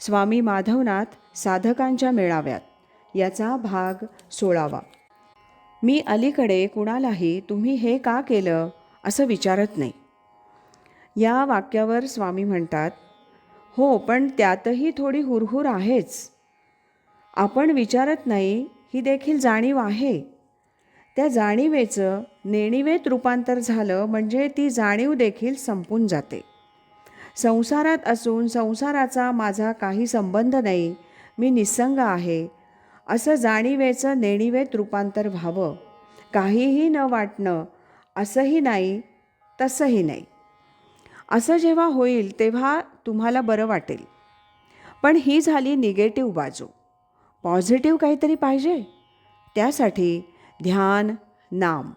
स्वामी माधवनाथ साधकांच्या मेळाव्यात. याचा भाग सोळावा मी अलीकडे कुणालाही तुम्ही हे का केलं असं विचारत नाही. या वाक्यावर स्वामी म्हणतात हो पण त्यातही थोडी हुरहुर आहेच. आपण विचारत नाही ही देखील जाणीव आहे. त्या जाणीवेचं नेणिवेत रूपांतर झालं म्हणजे ती जाणीव देखील संपून जाते. संसारात असून संसाराचा माझा काही संबंध नाही. मी निसंग आहे. असं जाणीवेचं नेणीवेत रूपांतर व्हावं. काहीही न वाटणं असंही नाही तसंही नाही. असं जेव्हा होईल तेव्हा तुम्हाला बरं वाटेल. पण ही झाली निगेटिव्ह बाजू. पॉझिटिव्ह काहीतरी पाहिजे? त्यासाठी ध्यान नाम.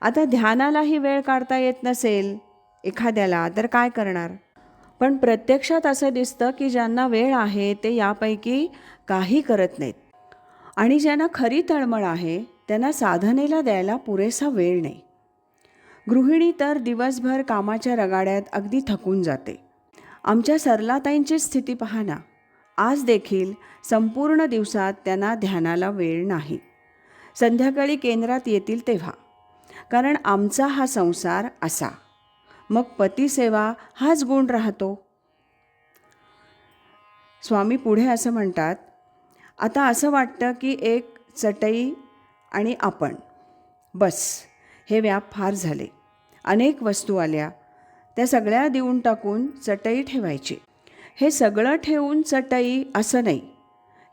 आता ध्यानालाही वेळ काढता येत नसेल एखाद्याला तर काय करणार? पण प्रत्यक्षात असं दिसतं की ज्यांना वेळ आहे ते यापैकी काही करत नाहीत. आणि ज्यांना खरी तळमळ आहे त्यांना साधनेला द्यायला पुरेसा वेळ नाही. गृहिणी तर दिवसभर कामाच्या रगाड्यात अगदी थकून जाते. आमच्या सरलाताईंची स्थिती पहा ना. आज देखील संपूर्ण दिवसात त्यांना ध्यानाला वेळ नाही. संध्याकाळी केंद्रात येतील तेव्हा. कारण आमचा हा संसार असा. मग पतिसेवा हाच गुण राहतो. स्वामी पुढे असं म्हणतात आता असं वाटतं की एक चटई आणि आपण. बस हे व्याप फार झाले. अनेक वस्तू आल्या. त्या सगळ्या देऊन टाकून चटई ठेवायची. हे सगळं ठेवून चटई असं नाही.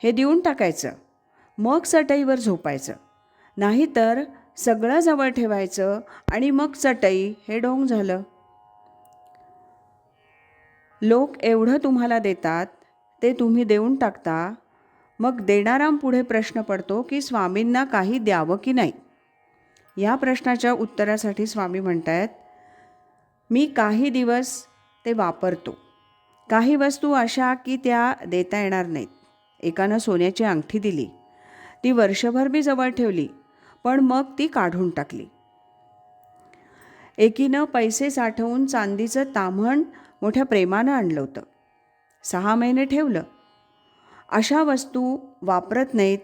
हे देऊन टाकायचं. मग चटईवर झोपायचं. नाहीतर सगळं जवळ ठेवायचं आणि मग चटई हे ढोंग झालं. लोक एवढं तुम्हाला देतात ते तुम्ही देऊन टाकता. मग देणारांपुढे प्रश्न पडतो की स्वामींना काही द्यावं की नाही? या प्रश्नाच्या उत्तरासाठी स्वामी म्हणतायत मी काही दिवस ते वापरतो. काही वस्तू अशा की त्या देता येणार नाहीत. एकानं सोन्याची अंगठी दिली. ती वर्षभर मी जवळ ठेवली पण मग ती काढून टाकली. एकीनं पैसे साठवून चांदीचं ताम्हण मोठ्या प्रेमानं आणलं होतं. सहा महिने ठेवलं. अशा वस्तू वापरत नाहीत.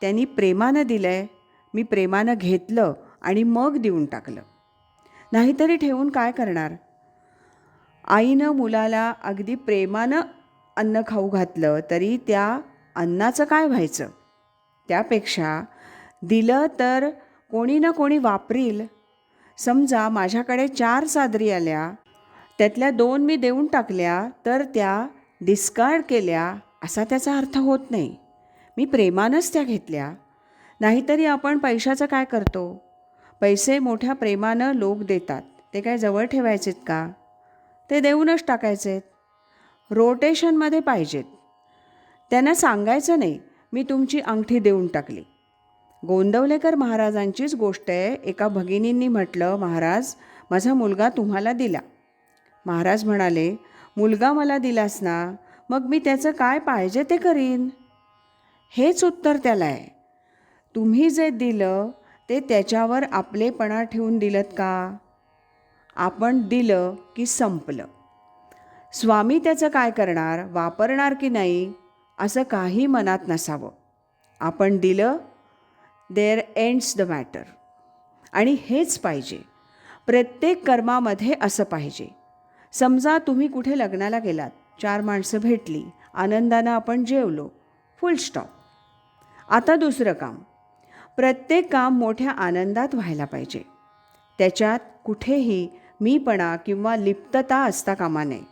त्यांनी प्रेमानं दिलं आहे मी प्रेमानं घेतलं आणि मग देऊन टाकलं. नाहीतरी ठेवून काय करणार? आईनं मुलाला अगदी प्रेमानं अन्न खाऊ घातलं तरी त्या अन्नाचं काय व्हायचं? त्यापेक्षा दिलं तर कोणी ना कोणी वापरील. समजा माझ्याकडे चार चादरी आल्या त्यातल्या दोन मी देऊन टाकल्या तर त्या डिस्कार्ड केल्या असा त्याचा अर्थ होत नाही. मी प्रेमानंच त्या घेतल्या. नाहीतरी आपण पैशाचं काय करतो? पैसे मोठ्या प्रेमानं लोक देतात. ते काय जवळ ठेवायचेत का? ते देऊनच टाकायचेत. रोटेशनमध्ये पाहिजेत. त्यांना सांगायचं नाही मी तुमची अंगठी देऊन टाकली. गोंदवलेकर महाराजांचीच गोष्ट आहे. एका भगिनींनी म्हटलं महाराज माझा मुलगा तुम्हाला दिला. महाराज म्हणाले मुलगा मला दिलास ना मग मी त्याचं काय पाहिजे ते करीन? हेच उत्तर त्याला आहे. तुम्ही जे दिलं ते त्याच्यावर आपलेपणा ठेवून दिलत का? आपण दिलं की संपलं. स्वामी त्याचं काय करणार वापरणार की नाही असं काही मनात नसावं. आपण दिलं देअर एंड्स द मॅटर आणि हेच पाहिजे. प्रत्येक कर्मामध्ये असं पाहिजे. समजा तुम्ही कुठे लग्नाला गेलात चार माणसं भेटली आनंदानं आपण जेवलो फुल स्टॉप आता दुसरं काम. प्रत्येक काम मोठ्या आनंदात व्हायला पाहिजे. त्याच्यात कुठेही मीपणा किंवा लिप्तता असता कामा नये.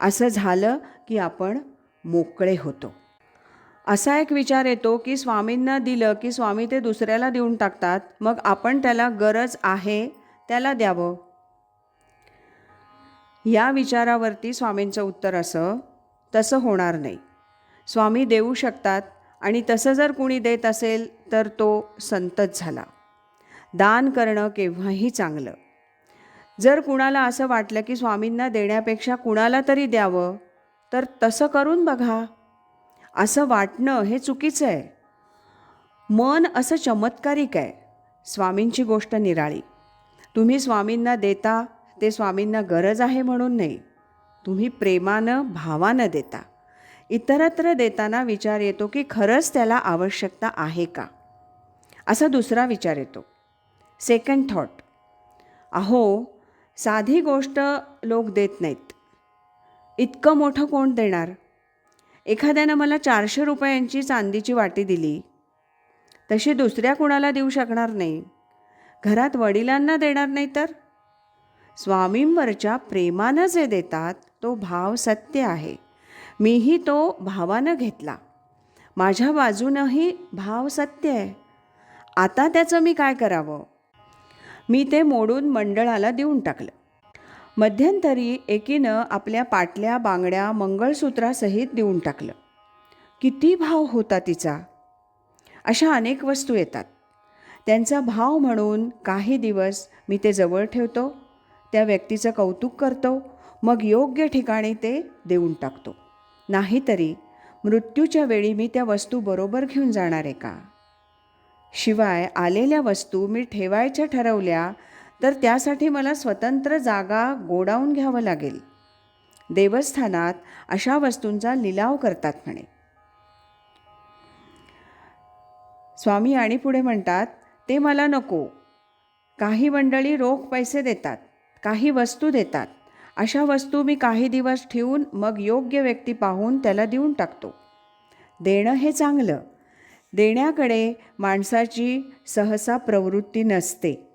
असं झालं की आपण मोकळे होतो. असा एक विचार येतो की स्वामींना दिलं की स्वामी ते दुसऱ्याला देऊन टाकतात मग आपण त्याला गरज आहे त्याला द्यावं. या विचारावरती स्वामींचं उत्तर असं तसं होणार नाही. स्वामी देऊ शकतात आणि तसं जर कुणी देत असेल तर तो संतच झाला. दान करणं केव्हाही चांगलं. जर कुणाला असं वाटलं की स्वामींना देण्यापेक्षा कुणाला तरी द्यावं तर तसं करून बघा. असं वाटणं हे चुकीचं आहे. मन असं चमत्कारिक आहे. स्वामींची गोष्ट निराळी. तुम्ही स्वामींना देता ते स्वामींना गरज आहे म्हणून नाही. तुम्ही प्रेमानं भावानं देता. इतरत्र देताना विचार येतो की खरंच त्याला आवश्यकता आहे का? असा दुसरा विचार येतो. सेकंड थॉट अहो साधी गोष्ट लोक देत नाहीत. इतकं मोठं कोण देणार? एखाद्यानं मला चारशे रुपयांची चांदीची वाटी दिली. तशी दुसऱ्या कुणाला देऊ शकणार नाही? घरात वडिलांना देणार नाही तर? स्वामींवरच्या प्रेमानं जे देतात तो भाव सत्य आहे. मीही तो भावानं घेतला. माझ्या बाजूनंही भाव सत्य आहे. आता त्याचं मी काय करावं? मी ते मोडून मंडळाला देऊन टाकलं. मध्यंतरी एकीनं आपल्या पाटल्या बांगड्या मंगळसूत्रासहित देऊन टाकलं. किती भाव होता तिचा? अशा अनेक वस्तू येतात. त्यांचा भाव म्हणून काही दिवस मी ते जवळ ठेवतो. त्या व्यक्तीचं कौतुक करतो मग योग्य ठिकाणी ते देऊन टाकतो. नाहीतरी मृत्यूच्या वेळी मी त्या वस्तू बरोबर घेऊन जाणार आहे का? शिवाय आलेल्या वस्तू मी ठेवायच्या ठरवल्या तर त्यासाठी मला स्वतंत्र जागा गोडावून घ्यावं लागेल. देवस्थानात अशा वस्तूंचा लिलाव करतात म्हणे. स्वामी आणि पुढे म्हणतात ते मला नको. काही मंडळी रोख पैसे देतात. काही वस्तू देतात. अशा वस्तू मी काही दिवस ठेवून मग योग्य व्यक्ती पाहून त्याला देऊन टाकतो. देणं हे चांगलं. देण्याकडे माणसाची सहसा प्रवृत्ती नसते.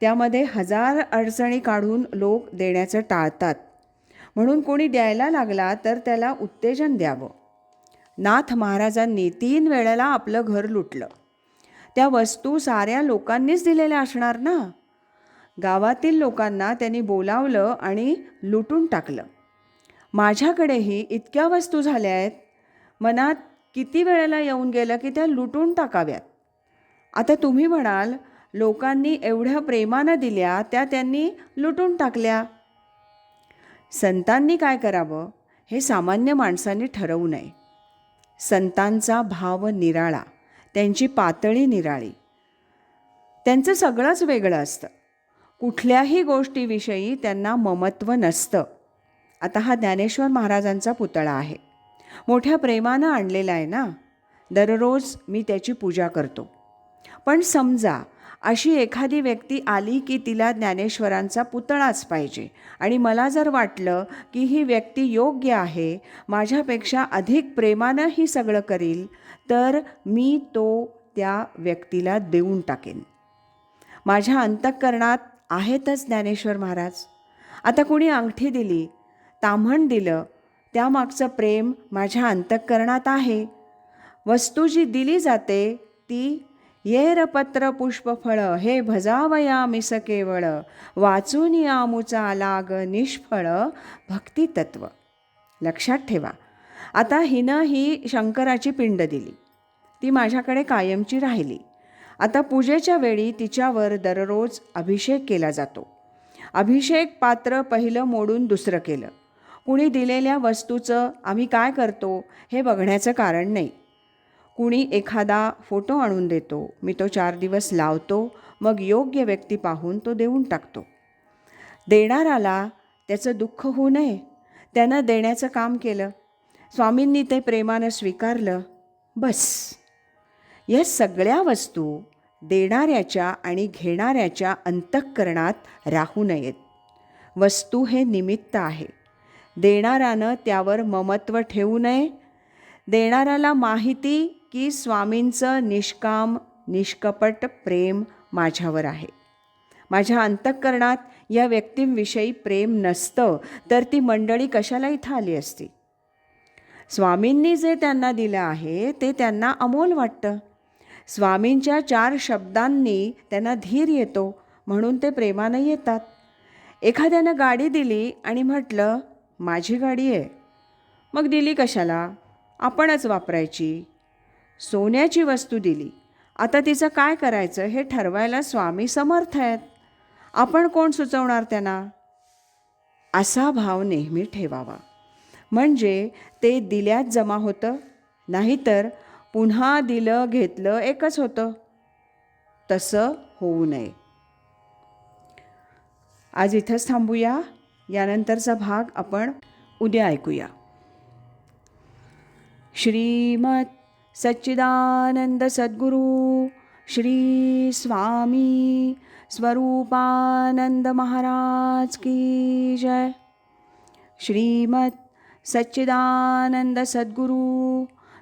त्यामध्ये हजार अडचणी काढून लोक देण्याचं टाळतात. म्हणून कोणी द्यायला लागला तर त्याला उत्तेजन द्यावं. नाथ महाराजांनी तीन वेळेला आपलं घर लुटलं. त्या वस्तू साऱ्या लोकांनीच दिलेल्या असणार ना? गावातील लोकांना त्यांनी बोलावलं आणि लुटून टाकलं. माझ्याकडेही इतक्या वस्तू झाल्या आहेत. मनात किती वेळेला येऊन गेलं की त्या लुटून टाकाव्यात. आता तुम्ही म्हणाल लोकांनी एवढ्या प्रेमानं दिल्या त्या त्यांनी लुटून टाकल्या. संतांनी काय करावं हे सामान्य माणसांनी ठरवू नये. संतांचा भाव निराळा त्यांची पातळी निराळी. त्यांचं सगळंच वेगळं असतं. कुठल्याही गोष्टीविषयी त्यांना ममत्व नसतं. आता हा ज्ञानेश्वर महाराजांचा पुतळा आहे. मोठ्या प्रेमानं आणलेला आहे ना? दररोज मी त्याची पूजा करतो. पण समजा अशी एखादी व्यक्ती आली की तिला ज्ञानेश्वरांचा पुतळाच पाहिजे आणि मला जर वाटलं की ही व्यक्ती योग्य आहे माझ्यापेक्षा अधिक प्रेमानं ही सगळं करील तर मी तो त्या व्यक्तीला देऊन टाकेन. माझ्या अंतःकरणात आहेतच ज्ञानेश्वर महाराज. आता कुणी अंगठी दिली ताम्हण दिलं त्यामागचं प्रेम माझ्या अंतःकरणात आहे. वस्तू जी दिली जाते ती येरपत्र पुष्पफळं हे भजावया मिस केवळ वाचून आमुचा लाग निष्फळ भक्तितत्व. लक्षात ठेवा आता हिनं ही शंकराची पिंड दिली. ती माझ्याकडे कायमची राहिली. आता पूजेच्या वेळी तिच्यावर दररोज अभिषेक केला जातो. अभिषेक पात्र पहिलं मोडून दुसरं केलं. कुणी दिलेल्या वस्तूचं आम्ही काय करतो हे बघण्याचं कारण नाही. कुणी एखादा फोटो आणून देतो मी तो चार दिवस लावतो मग योग्य व्यक्ती पाहून तो देऊन टाकतो. देणाराला त्याचं दुःख होऊ नये. त्यानं देण्याचं काम केलं. स्वामींनी ते प्रेमानं स्वीकारलं. बस. या सगळ्या वस्तू देणाऱ्याच्या आणि घेणाऱ्याच्या अंतःकरणात राहू नयेत. वस्तू हे निमित्त आहे. देणारानं त्यावर ममत्व ठेवू नये. देणाऱ्याला माहिती की स्वामींचं निष्काम निष्कपट प्रेम माझ्यावर आहे. माझ्या अंतःकरणात या व्यक्तींविषयी प्रेम नसतं तर ती मंडळी कशाला इथं आली असती? स्वामींनी जे त्यांना दिलं आहे ते त्यांना अमोल वाटतं. स्वामींच्या चार शब्दांनी त्यांना धीर येतो म्हणून ते प्रेमानं येतात. एखाद्यानं गाडी दिली आणि म्हटलं माझी गाडी आहे. मग दिली कशाला? आपणच वापरायची. सोन्याची वस्तू दिली. आता तिचं काय करायचं हे ठरवायला स्वामी समर्थ आहेत. आपण कोण सुचवणार त्यांना? असा भाव नेहमी ठेवावा. म्हणजे ते दिल्यात जमा होतं नाहीतर पुन्हा दिलं घेतलं एकच होतं. तसं होऊ नये. आज इथंच थांबूया. यानंतरचा भाग आपण उद्या ऐकूया. श्रीमत सच्चिदानंद सद्गुरू श्री स्वामी स्वरूपानंद महाराज की जय. श्रीमत सच्चिदानंद सद्गुरू